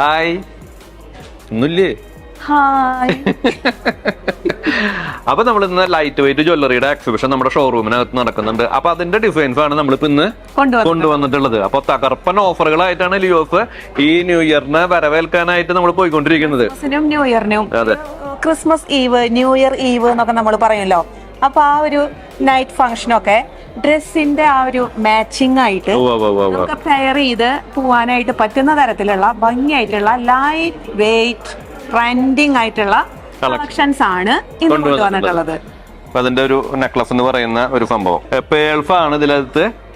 Hi. ഒന്നുമില്ലേ hi. അപ്പൊ നമ്മൾ ഇന്ന് ലൈറ്റ് വെയിറ്റ് ജ്വല്ലറിയുടെ എക്സിബിഷൻ നമ്മുടെ ഷോറൂമിനകത്ത് നടക്കുന്നുണ്ട്. അപ്പൊ അതിന്റെ ഡിസൈൻസ് ആണ് നമ്മളിപ്പോ ഇന്ന് കൊണ്ടുവന്നിട്ടുള്ളത്. അപ്പൊ തകർപ്പൻ ഓഫറുകളായിട്ടാണ് ലിയോസ് ഈ ന്യൂ ഇയറിനെ വരവേൽക്കാനായിട്ട് നമ്മൾ പോയിക്കൊണ്ടിരിക്കുന്നത്. ന്യൂ ഇയറിനും അതെ. Christmas eve new year eve എന്നൊക്കെ നമ്മൾ പറയുമല്ലോ. അപ്പൊ ആ ഒരു നൈറ്റ് ഫംഗ്ഷനൊക്കെ ഡ്രസ്സിന്റെ ആ ഒരു മാച്ചിങ് ആയിട്ട്. നമുക്ക് പെയർ ചെയ്ത് പോവാനായിട്ട് പറ്റുന്ന തരത്തിലുള്ള ഭംഗിയായിട്ടുള്ള ലൈറ്റ് വെയിറ്റ് ട്രെൻഡിങ് ആയിട്ടുള്ള കളക്ഷൻസ് ആണ് വന്നിട്ടുള്ളത്. കൊണ്ടുവന്നിട്ടുള്ളത് അതിന്റെ ഒരു നെക്ലസ് എന്ന് പറയുന്ന ഒരു സംഭവം.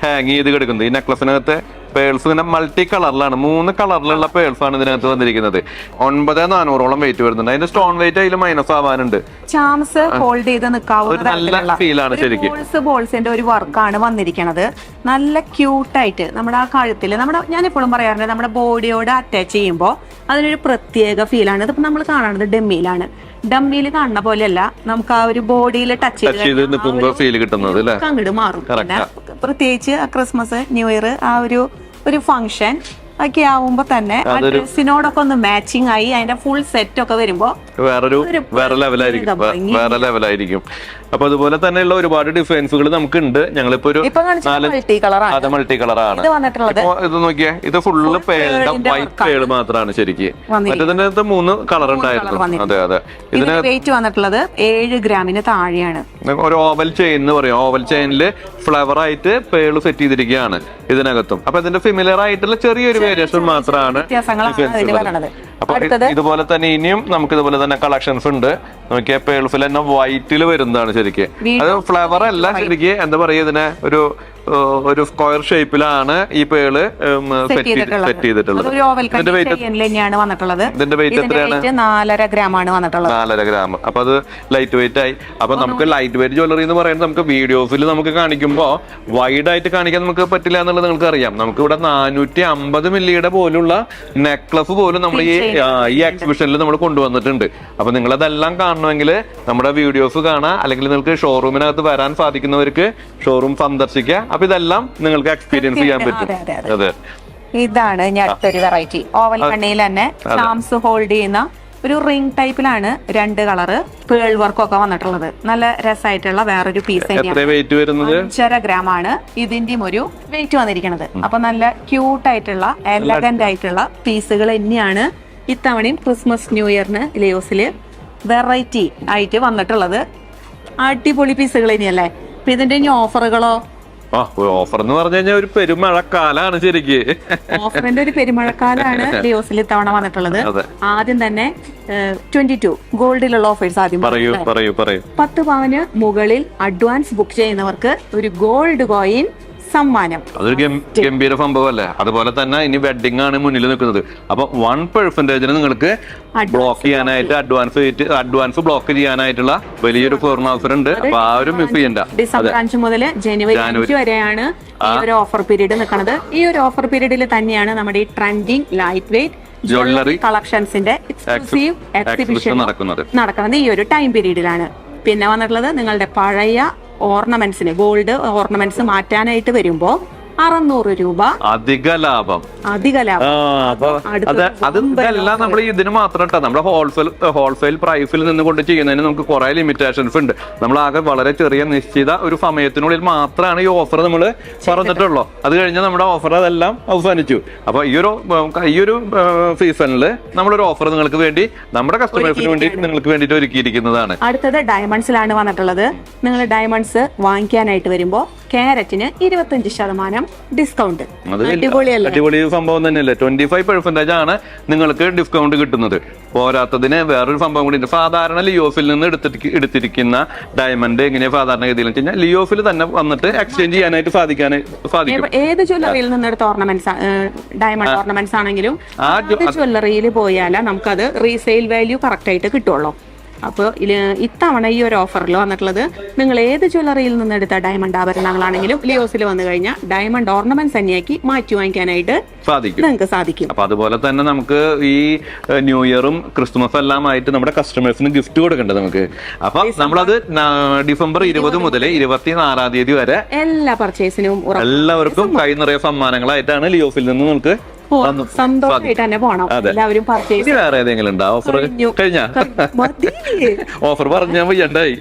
ഹാങ് ചെയ്ത് കിടക്കുന്നത്. ഈ നെക്ലസിനകത്ത് പേൾസ് ഇങ്ങനെ മൾട്ടി കളറിലാണ്. മൂന്ന് കളറിലുള്ള പേൾസ് ആണ് ഇതിനകത്ത് വന്നിരിക്കുന്നത്. ഒൻപത് നാനൂറോളം വെയിറ്റ് വരുന്നുണ്ട്. അതിന്റെ സ്റ്റോൺ വെയിറ്റ് അതിൽ മൈനസ് ആവാനുണ്ട്. ചാംസ് ഹോൾഡ് ചെയ്ത് നിൽക്കാവുന്ന നല്ല ഫീലാണ് ശരിക്കും. ബോൾസ് ബോൾസിന്റെ ഒരു വർക്കാണ് വന്നിരിക്കുന്നത് നല്ല ക്യൂട്ടായിട്ട് നമ്മുടെ ആ കഴുത്തിൽ നമ്മുടെ ഞാൻ എപ്പോഴും പറയാറുണ്ട് നമ്മുടെ ബോഡിയോട് അറ്റാച്ച് ചെയ്യുമ്പോൾ അതിനൊരു പ്രത്യേക ഫീലാണ് ഇതിപ്പോ നമ്മൾ കാണുന്നത് ഡെമ്മിയിലാണ് ഡമ്മിയിൽ കാണുന്ന പോലെയല്ല. നമുക്ക് ആ ഒരു ബോഡിയിൽ ടച്ച് ചെയ്ത് ഫീൽ കിട്ടുന്നത് അങ്ങോട്ട് മാറും. പ്രത്യേകിച്ച് ക്രിസ്മസ് ന്യൂ ഇയർ ആ ഒരു ഒരു ഫംഗ്ഷൻ ഒക്കെ ആവുമ്പോ തന്നെ ഡ്രസ്സിനോടൊക്കെ ഒന്ന് മാച്ചിങ് ആയി അതിന്റെ ഫുൾ സെറ്റ് ഒക്കെ വരുമ്പോ വേറൊരു വേറെ ലെവലായിരിക്കും. വേറെ ലെവലായിരിക്കും അപ്പൊ അതുപോലെ തന്നെയുള്ള ഒരുപാട് ഡിസൈൻസുകൾ നമുക്കുണ്ട്. ഞങ്ങളിപ്പോ ഒരു മൾട്ടി കളറാണ് അത് മൾട്ടി കളറാണ് ഇത് നോക്കിയേ ഇത് ഫുള്ള് പേളുടെ വൈറ്റ് പേൾ മാത്രമാണ് ശരിക്ക്. മറ്റേതിനകത്ത് മൂന്ന് കളർ ഉണ്ടായിരുന്നു. അതെ അതെ. ഇതിന് വെയിറ്റ് വന്നിട്ടുള്ളത് ഏഴ് ഗ്രാമിന് താഴെയാണ്. ഒരു ഓവൽ ചെയിൻ എന്ന് പറയും. ഓവൽ ചെയിനിൽ ഫ്ലവർ ആയിട്ട് പേൾ സെറ്റ് ചെയ്തിരിക്കുകയാണ് ഇതിനകത്തും. അപ്പൊ ഇതിന്റെ ഫിമിലർ ആയിട്ടുള്ള ചെറിയൊരു വേരിയേഷൻ മാത്രമാണ് അപ്പൊ ഇതുപോലെ തന്നെ ഇനിയും നമുക്ക് ഇതുപോലെ തന്നെ കളക്ഷൻസ് ഉണ്ട്. നോക്കിയ പേൾഫിൽ തന്നെ വൈറ്റിൽ വരുന്നതാണ് ശരിക്കും. അത് ഫ്ലവർ അല്ല ശരിക്കും. എന്താ പറയുക ഇതിനെ? ഒരു ഒരു സ്ക്വയർ ഷേപ്പിലാണ് ഈ പേൾ സെറ്റ് ചെയ്തിട്ടുള്ളത്. ഇതിന്റെ വെയിറ്റ് എത്രയാണ്? നാലര ഗ്രാം ആണ് വന്നിട്ടുള്ളത്. നാലര ഗ്രാം അപ്പൊ അത് ലൈറ്റ് വെയിറ്റ് ആയി. അപ്പൊ നമുക്ക് ലൈറ്റ് വെയിറ്റ് ജ്വല്ലറി എന്ന് പറയുന്നത് നമുക്ക് വീഡിയോസിൽ നമുക്ക് കാണിക്കുമ്പോ വൈഡ് ആയിട്ട് കാണിക്കാൻ നമുക്ക് പറ്റില്ല എന്നുള്ളത് നിങ്ങൾക്ക് അറിയാം. നമുക്ക് ഇവിടെ നാനൂറ്റി അമ്പത് മില്ലിയുടെ പോലുള്ള നെക്ലസ് പോലും നമ്മൾ ഈ ഈ എക്സിബിഷനിൽ നമ്മൾ കൊണ്ടുവന്നിട്ടുണ്ട്. അപ്പൊ നിങ്ങൾ അതെല്ലാം കാണണമെങ്കിൽ നമ്മുടെ വീഡിയോസ് കാണാം. അല്ലെങ്കിൽ നിങ്ങൾക്ക് ഷോറൂമിനകത്ത് വരാൻ സാധിക്കുന്നവർക്ക് ഷോറൂം സന്ദർശിക്കാം. അപ്പൊ ഇതെല്ലാം നിങ്ങൾക്ക് എക്സ്പീരിയൻസ് ചെയ്യാൻ പറ്റും. അതെ, ഇതാണ് ഇനി അടുത്തൊരു വെറൈറ്റി ഓവൽ കണ്ണിയിൽ തന്നെ ചാംസ് ഹോൾഡ് ചെയ്യുന്ന ഒരു റിംഗ് ടൈപ്പിലാണ് രണ്ട് കളറ് പേൾ വർക്കൊക്കെ വന്നിട്ടുള്ളത്. നല്ല രസമായിട്ടുള്ള വേറൊരു പീസ് തന്നെയാണ്. അഞ്ചര ഗ്രാം ആണ് ഇതിന്റെയും ഒരു വെയിറ്റ് വന്നിരിക്കുന്നത് അപ്പൊ നല്ല ക്യൂട്ട് ആയിട്ടുള്ള എലഗന്റ് ആയിട്ടുള്ള പീസുകൾ തന്നെയാണ് ഇത്തവണയും ക്രിസ്മസ് ന്യൂ ഇയറിന് ലിയോസിൽ വെറൈറ്റി ആയിട്ട് വന്നിട്ടുള്ളത്. അടിപൊളി പീസുകൾ ഇനിയല്ലേ അപ്പൊ ഇതിന്റെ ഇനി ഓഫറുകളോ ആ ഓഫർ എന്ന് പറഞ്ഞു കഴിഞ്ഞാൽ ഒരു പെരുമഴക്കാലാണ് ശരിക്ക്. ഓഫറിന്റെ ഒരു പെരുമഴക്കാലാണ് ലിയോസിൽ ഇത്തവണ വന്നിട്ടുള്ളത്. ആദ്യം തന്നെ ട്വന്റി ടു ഗോൾഡിലുള്ള ഓഫേഴ്സ് ആദ്യം പറയൂ? പറയൂ പറയൂ. പത്ത് പവന് മുകളിൽ അഡ്വാൻസ് ബുക്ക് ചെയ്യുന്നവർക്ക് ഒരു ഗോൾഡ് കോയിൻ സമ്മാനം. അതൊരു ഗംഭീര സംഭവമല്ലേ? അതുപോലെ തന്നെ ഇനി വെഡിങ് ആണ് മുന്നിൽ നിൽക്കുന്നത്. അപ്പൊ വൺ പെർസെന്റേജിന് നിങ്ങൾക്ക് ബ്ലോക്ക് ചെയ്യാനായിട്ട് അഡ്വാൻസ് അഡ്വാൻസ് ബ്ലോക്ക് ചെയ്യാനായിട്ടുള്ള വലിയൊരു ഓഫർ ഉണ്ട്. അപ്പൊ ആ ഒരു മിസ് ചെയ്യണ്ട. ഡിസംബർ അഞ്ച് മുതൽ ജനുവരി അഞ്ച് വരെയാണ് ഈ ഒരു ഓഫർ പീരീഡ് നിൽക്കുന്നത്. ഈ ഒരു ഓഫർ പീരീഡിൽ തന്നെയാണ് നമ്മുടെ ഈ ട്രെൻഡിങ് ലൈറ്റ് വെയിറ്റ് ജ്വല്ലറി കളക്ഷൻസിന്റെ എക്സ്ക്ലൂസീവ് എക്സിബിഷൻ നടക്കുന്നത്. നടക്കുന്നത്. ഈ ഒരു ടൈം പീരീഡിലാണ് പിന്നെ വന്നിട്ടുള്ളത് നിങ്ങളുടെ പഴയ ഓർണമെന്റ്സിന് ഗോൾഡ് ഓർണമെന്റ്സ് മാറ്റാനായിട്ട് വരുമ്പോ അറുന്നൂറ് രൂപ. അധിക ലാഭം. അധിക ലാഭം. അപ്പൊ അടുത്ത അത് അത് നമ്മൾ ഇതിന് മാത്രം കേട്ടോ നമ്മുടെ ഹോൾസെയിൽ ഹോൾസെയിൽ പ്രൈസിൽ നിന്ന് കൊണ്ട് ചെയ്യുന്നതിന് നമുക്ക് കുറെ ലിമിറ്റേഷൻസ് ഉണ്ട്. നമ്മൾ ആകെ വളരെ ചെറിയ നിശ്ചിത ഒരു സമയത്തിനുള്ളിൽ മാത്രമാണ് ഈ ഓഫർ നമ്മൾ പറഞ്ഞിട്ടുള്ളൂ. അത് കഴിഞ്ഞ് നമ്മുടെ ഓഫർ അതെല്ലാം അവസാനിച്ചു. അപ്പൊ ഈ ഒരു ഈ ഒരു സീസണിൽ നമ്മളൊരു ഓഫർ നിങ്ങൾക്ക് വേണ്ടി നമ്മുടെ കസ്റ്റമേഴ്സിന് വേണ്ടി നിങ്ങൾക്ക് വേണ്ടിയിട്ട് ഒരുക്കിയിരിക്കുന്നതാണ്. അടുത്തത് ഡയമണ്ട്സിലാണ് വന്നിട്ടുള്ളത്. നിങ്ങൾ ഡയമണ്ട്സ് വാങ്ങിക്കാനായിട്ട് വരുമ്പോൾ ക്യാരറ്റിന് ഇരുപത്തഞ്ച് ശതമാനം ഡിസ്കൗണ്ട്. അടിപൊളി സംഭവം തന്നെയല്ലേ. ട്വന്റി ഫൈവ് പെർസെന്റേജ് ആണ് നിങ്ങൾക്ക് ഡിസ്കൗണ്ട് കിട്ടുന്നത്. പോരാത്തതിന് വേറൊരു സംഭവം കൂടി സാധാരണ ലിയോഫിൽ നിന്ന് എടുത്തിട്ട് എടുത്തിരിക്കുന്ന ഡയമണ്ട് എങ്ങനെയാ സാധാരണ ഗതിയിൽ കഴിഞ്ഞാൽ ലിയോഫിൽ തന്നെ വന്നിട്ട് എക്സ്ചേഞ്ച് ചെയ്യാനായിട്ട് സാധിക്കാൻ സാധിക്കും. ഏത് ജ്വല്ലറിയിൽ നിന്നെടുത്ത ഓർണമെന്റ്സ് ഡയമണ്ട് ഓർണമെന്റ്സ് ആണെങ്കിലും ആ ജ്വല്ലറിയിൽ പോയാലേ നമുക്കത് റീസെയിൽ വാല്യൂ കറക്റ്റ് ആയിട്ട് കിട്ടുള്ളൂ അപ്പോൾ ഇത്തവണ ഈ ഒരു ഓഫറിൽ വന്നിട്ടുള്ളത് നിങ്ങൾ ഏത് ജ്വല്ലറിയിൽ നിന്ന് എടുത്ത ഡയമണ്ട് ആഭരണങ്ങളാണെങ്കിലും ലിയോസിൽ വന്നു കഴിഞ്ഞാൽ ഡയമണ്ട് ഓർണമെന്റ്സ് തന്നെയാക്കി മാറ്റി വാങ്ങിക്കാനായിട്ട് സാധിക്കും. നിങ്ങൾക്ക് സാധിക്കും. അപ്പൊ അതുപോലെ തന്നെ നമുക്ക് ഈ ന്യൂ ഇയറും ക്രിസ്മസ് എല്ലാം ആയിട്ട് നമ്മുടെ കസ്റ്റമേഴ്സിന് ഗിഫ്റ്റ് കൊടുക്കേണ്ടത് നമുക്ക്? അപ്പൊ നമ്മളത് ഡിസംബർ ഇരുപത് മുതൽ ഇരുപത്തിനാലാം തീയതി വരെ എല്ലാ പർച്ചേസിനും എല്ലാവർക്കും കൈ നിറയെ സമ്മാനങ്ങളായിട്ടാണ് ലിയോസിൽ നിന്ന് നമുക്ക്. സന്തോഷമായിട്ട് തന്നെ പോണം. അതെ. എല്ലാവരും പർച്ചേസ് ഇനി വേറെ ഏതെങ്കിലും ഉണ്ടോ? ഓഫർ കഴിഞ്ഞു. ഓഫർ വയ്യണ്ടായി.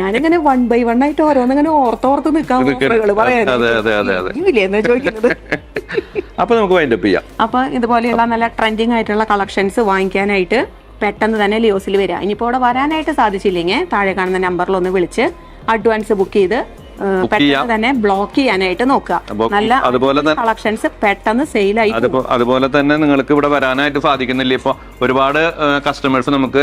ഞാനിങ്ങനെ വൺ ബൈ വൺ ആയിട്ട് ഓരോന്നിങ്ങനെ ഓർത്തോർത്ത് നിൽക്കാൻ. ഓഫറുകൾ പറയാൻ ചോദിക്കുന്നത്. അപ്പൊ നമുക്ക് വൈൻഡപ്പ് ചെയ്യാം. അപ്പൊ ഇതുപോലെയുള്ള നല്ല ട്രെൻഡിങ് ആയിട്ടുള്ള കളക്ഷൻസ് വാങ്ങിക്കാനായിട്ട് പെട്ടെന്ന് തന്നെ ലിയോസിൽ വരിക ഇനിയിപ്പോൾ ഇവിടെ വരാനായിട്ട് സാധിച്ചില്ലെങ്കിൽ താഴെ കാണുന്ന നമ്പറിൽ ഒന്ന് വിളിച്ച് അഡ്വാൻസ് ബുക്ക് ചെയ്ത്. പെട്ടെന്ന് തന്നെ ബ്ലോക്ക് ചെയ്യാനായിട്ട് നോക്കുക. നല്ല അതുപോലെ തന്നെ കളക്ഷൻസ് പെട്ടെന്ന് സെയിൽ അതുപോലെ തന്നെ നിങ്ങൾക്ക് ഇവിടെ വരാനായിട്ട് സാധിക്കുന്നില്ല. ഇപ്പൊ ഒരുപാട് കസ്റ്റമേഴ്സ് നമുക്ക്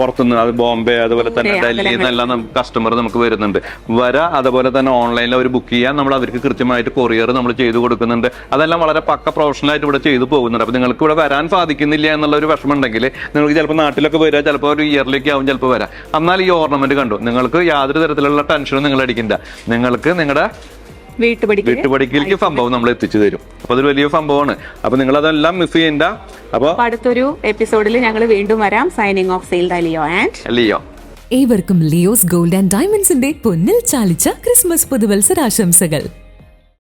പുറത്തുനിന്ന് അത് ബോംബെ അതുപോലെ തന്നെ ഡൽഹിയിൽ നിന്നെല്ലാം നമുക്ക് കസ്റ്റമർ നമുക്ക് വരുന്നുണ്ട്. വര അതുപോലെ തന്നെ ഓൺലൈനിൽ അവർ ബുക്ക് ചെയ്യാൻ നമ്മൾ അവർക്ക് കൃത്യമായിട്ട് കൊറിയർ നമ്മൾ ചെയ്തു കൊടുക്കുന്നുണ്ട്. അതെല്ലാം വളരെ പക്ക പ്രൊഫഷണൽ ആയിട്ട് ഇവിടെ ചെയ്തു പോകുന്നുണ്ട്. അപ്പൊ നിങ്ങൾക്ക് ഇവിടെ വരാൻ സാധിക്കുന്നില്ല എന്നുള്ള ഒരു വിഷമം ഉണ്ടെങ്കിൽ നിങ്ങൾക്ക് ചിലപ്പോൾ നാട്ടിലൊക്കെ വരിക ചിലപ്പോൾ ഒരു ഇയറിലേക്ക് ആവും ചിലപ്പോൾ വരാം. എന്നാൽ ഈ ഓർണമെന്റ് കണ്ടു? നിങ്ങൾക്ക് യാതൊരു തരത്തിലുള്ള ടെൻഷനും നിങ്ങൾ അടിക്കണ്ട. നിങ്ങൾക്ക് നിങ്ങളുടെ വീട്ടുപടിക്ക് വീട്ടുപടിക്കലേക്ക് സംഭവം നമ്മൾ എത്തിച്ചു തരും. അപ്പൊ അതൊരു വലിയ സംഭവമാണ്. അപ്പൊ നിങ്ങൾ അതെല്ലാം മിസ് ചെയ്യണ്ട. അപ്പൊ അടുത്തൊരു എപ്പിസോഡിൽ ഞങ്ങൾ വീണ്ടും വരാം. സൈനിങ് ഓഫ് സെയിൽ ദലിയോ ആൻഡ് ലിയോ ഏവർക്കും ലിയോസ് ഗോൾഡ് ആൻഡ് ഡയമണ്ട്സിന്റെ പൊന്നിൽ ചാലിച്ച ക്രിസ്മസ് പുതുവത്സരാശംസകൾ.